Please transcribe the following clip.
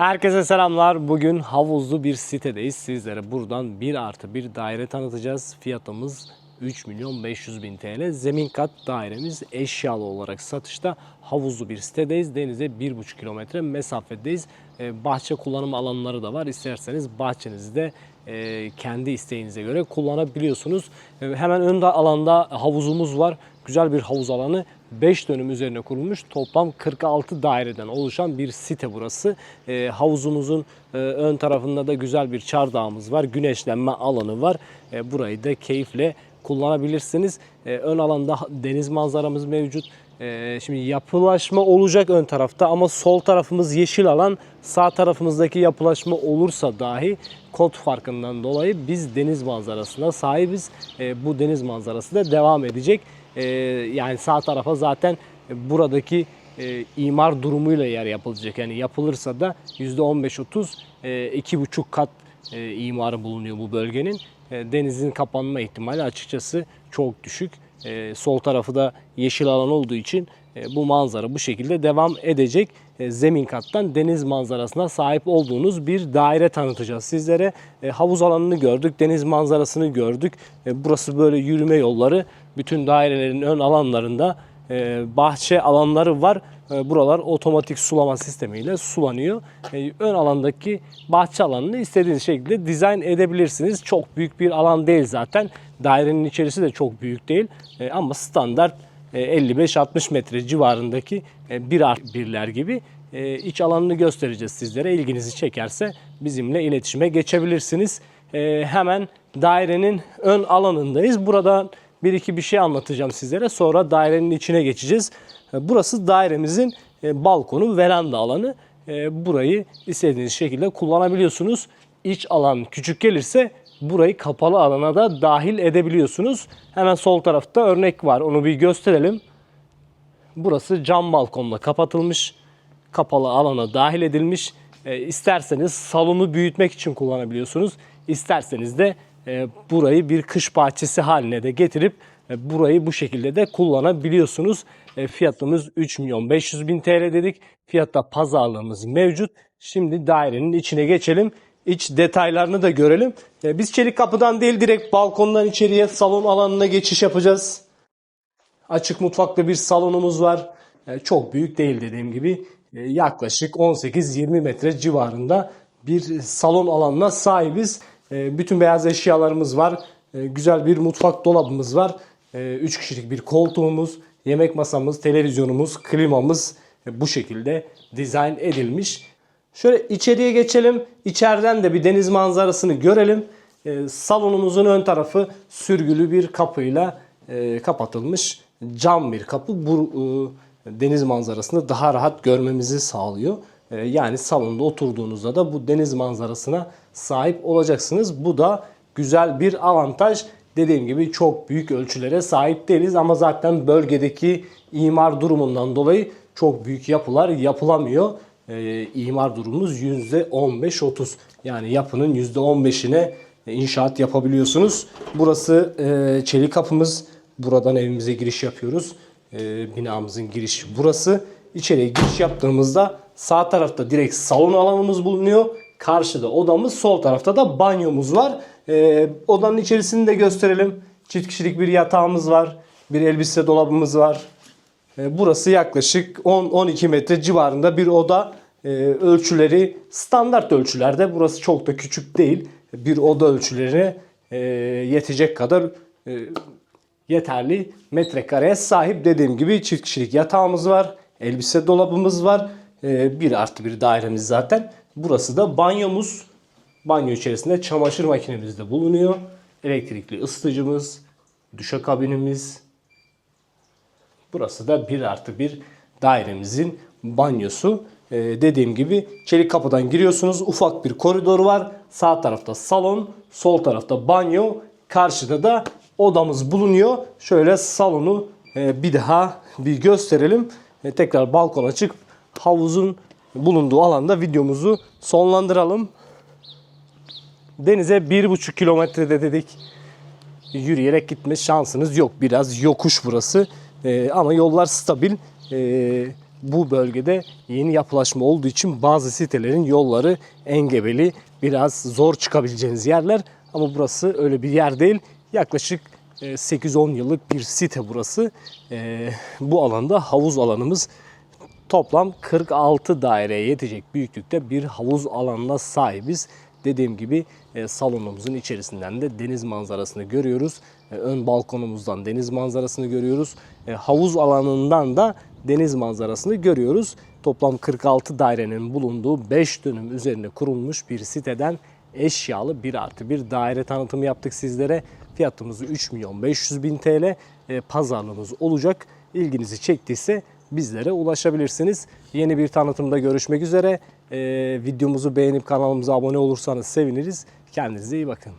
Herkese selamlar. Bugün havuzlu bir sitedeyiz. Sizlere buradan 1 artı 1 daire tanıtacağız. Fiyatımız 3 milyon 500 bin TL. Zemin kat dairemiz eşyalı olarak satışta. Havuzlu bir sitedeyiz. Denize 1,5 kilometre mesafedeyiz. Ee, bahçe kullanım alanları da var. İsterseniz bahçenizde e, kendi isteğinize göre kullanabiliyorsunuz. E, hemen ön alanda havuzumuz var. Güzel bir havuz alanı. 5 dönüm üzerine kurulmuş toplam 46 daireden oluşan bir site burası. E, havuzumuzun e, ön tarafında da güzel bir çardağımız var. Güneşlenme alanı var. E, burayı da keyifle kullanabilirsiniz. E, ön alanda deniz manzaramız mevcut. E, şimdi yapılaşma olacak ön tarafta ama sol tarafımız yeşil alan. Sağ tarafımızdaki yapılaşma olursa dahi kod farkından dolayı biz deniz manzarasına sahibiz. E, bu deniz manzarası da devam edecek. Ee, yani sağ tarafa zaten buradaki e, imar durumuyla yer yapılacak. Yani yapılırsa da %15-30 e, iki buçuk kat e, imarı bulunuyor bu bölgenin. E, denizin kapanma ihtimali açıkçası çok düşük. Sol tarafı da yeşil alan olduğu için bu manzara bu şekilde devam edecek. Zemin kattan deniz manzarasına sahip olduğunuz bir daire tanıtacağız sizlere. Havuz alanını gördük, deniz manzarasını gördük. Burası böyle yürüme yolları. Bütün dairelerin ön alanlarında e, bahçe alanları var. E, Buralar otomatik sulama sistemiyle sulanıyor. E, Ön alandaki bahçe alanını istediğiniz şekilde dizayn edebilirsiniz. Çok büyük bir alan değil zaten. Dairenin içerisi de çok büyük değil. Ama standart e, 55-60 metre civarındaki e, bir birler gibi iç alanını göstereceğiz sizlere. İlginizi çekerse bizimle iletişime geçebilirsiniz. Hemen dairenin ön alanındayız. Burada bir iki bir şey anlatacağım sizlere. Sonra dairenin içine geçeceğiz. E, Burası dairemizin e, balkonu, veranda alanı. E, Burayı istediğiniz şekilde kullanabiliyorsunuz. İç alan küçük gelirse burayı kapalı alana da dahil edebiliyorsunuz. Hemen sol tarafta örnek var. Onu bir gösterelim. Burası cam balkonla kapatılmış. Kapalı alana dahil edilmiş. E, isterseniz salonu büyütmek için kullanabiliyorsunuz. İsterseniz de burayı bir kış bahçesi haline de getirip e, burayı bu şekilde de kullanabiliyorsunuz. E, fiyatımız 3 milyon 500 bin TL dedik. Fiyatta pazarlığımız mevcut. Şimdi dairenin içine geçelim. İç detaylarını da görelim. E, biz çelik kapıdan değil direkt balkondan içeriye salon alanına geçiş yapacağız. Açık mutfaklı bir salonumuz var. E, Çok büyük değil dediğim gibi. E, Yaklaşık 18-20 metre civarında bir salon alanına sahibiz. E, Bütün beyaz eşyalarımız var. E, Güzel bir mutfak dolabımız var. 3 kişilik bir koltuğumuz, yemek masamız, televizyonumuz, klimamız e, bu şekilde dizayn edilmiş. Şöyle içeriye geçelim. İçeriden de bir deniz manzarasını görelim. Salonumuzun ön tarafı sürgülü bir kapıyla e, kapatılmış cam bir kapı. Bu e, deniz manzarasını daha rahat görmemizi sağlıyor. E, yani salonda oturduğunuzda da bu deniz manzarasına sahip olacaksınız. Bu da güzel bir avantaj. Dediğim gibi çok büyük ölçülere sahip değiliz ama zaten bölgedeki imar durumundan dolayı çok büyük yapılar yapılamıyor. Ee, imar durumumuz %15-30. Yani yapının %15'ine inşaat yapabiliyorsunuz. Burası e, çelik kapımız. Buradan evimize giriş yapıyoruz. E, binamızın girişi burası. İçeriye giriş yaptığımızda sağ tarafta direkt salon alanımız bulunuyor. Karşıda odamız, sol tarafta da banyomuz var. E, odanın içerisini de gösterelim. Çift kişilik bir yatağımız var. Bir elbise dolabımız var. E, Burası yaklaşık 10-12 metre civarında bir oda. E, ölçüleri standart ölçülerde. Burası çok da küçük değil. Bir oda ölçülerine e, yetecek kadar e, yeterli metrekareye sahip. Dediğim gibi çift kişilik yatağımız var. Elbise dolabımız var. E, bir artı bir dairemiz zaten. Burası da banyomuz. Banyo içerisinde çamaşır makinemiz de bulunuyor. Elektrikli ısıtıcımız, duşakabinimiz, Burası da 1 artı 1 dairemizin banyosu. Ee, dediğim gibi çelik kapıdan giriyorsunuz. Ufak bir koridor var. Sağ tarafta salon, sol tarafta banyo. Karşıda da odamız bulunuyor. Şöyle salonu e, bir daha bir gösterelim. Tekrar balkona çıkıp havuzun bulunduğu alanda videomuzu sonlandıralım. Denize 1,5 kilometrede dedik yürüyerek gitme şansınız yok. Biraz yokuş burası. Ee, ama yollar stabil. Ee, bu bölgede yeni yapılaşma olduğu için bazı sitelerin yolları engebeli, biraz zor çıkabileceğiniz yerler. Ama burası öyle bir yer değil. Yaklaşık 8-10 yıllık bir site burası. E, Bu alanda havuz alanımız toplam 46 daireye yetecek büyüklükte bir havuz alanına sahibiz. Dediğim gibi e, salonumuzun içerisinden de deniz manzarasını görüyoruz. E, ön balkonumuzdan deniz manzarasını görüyoruz. E, havuz alanından da deniz manzarasını görüyoruz. Toplam 46 dairenin bulunduğu 5 dönüm üzerine kurulmuş bir siteden eşyalı 1 artı 1 daire tanıtımı yaptık sizlere. Fiyatımız 3 milyon 500 bin TL. E, pazarlığımız olacak. İlginizi çektiyse bizlere ulaşabilirsiniz. Yeni bir tanıtımda görüşmek üzere. E, videomuzu beğenip kanalımıza abone olursanız seviniriz. Kendinize iyi bakın.